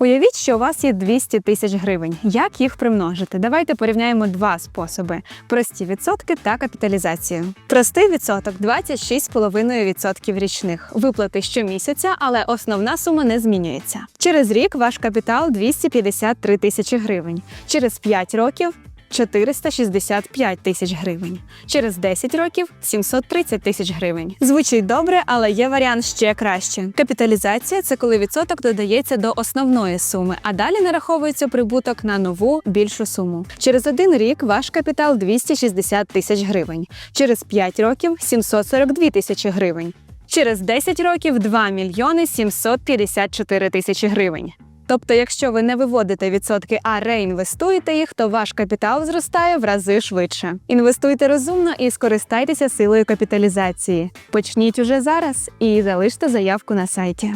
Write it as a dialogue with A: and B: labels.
A: Уявіть, що у вас є 200 тисяч гривень. Як їх примножити? Давайте порівняємо два способи: прості відсотки та капіталізацію. Простий відсоток 26,5% річних. Виплати щомісяця, але основна сума не змінюється. Через рік ваш капітал 253 тисячі гривень. Через 5 років 465 тисяч гривень. Через 10 років 730 тисяч гривень. Звучить добре, але є варіант ще краще. Капіталізація це коли відсоток додається до основної суми, а далі нараховується прибуток на нову більшу суму. Через один рік ваш капітал 260 тисяч гривень. Через 5 років 742 тисячі гривень. Через 10 років 2 мільйони 754 тисячі гривень. Тобто, якщо ви не виводите відсотки, а реінвестуєте їх, то ваш капітал зростає в рази швидше. Інвестуйте розумно і скористайтеся силою капіталізації. Почніть уже зараз і залиште заявку на сайті.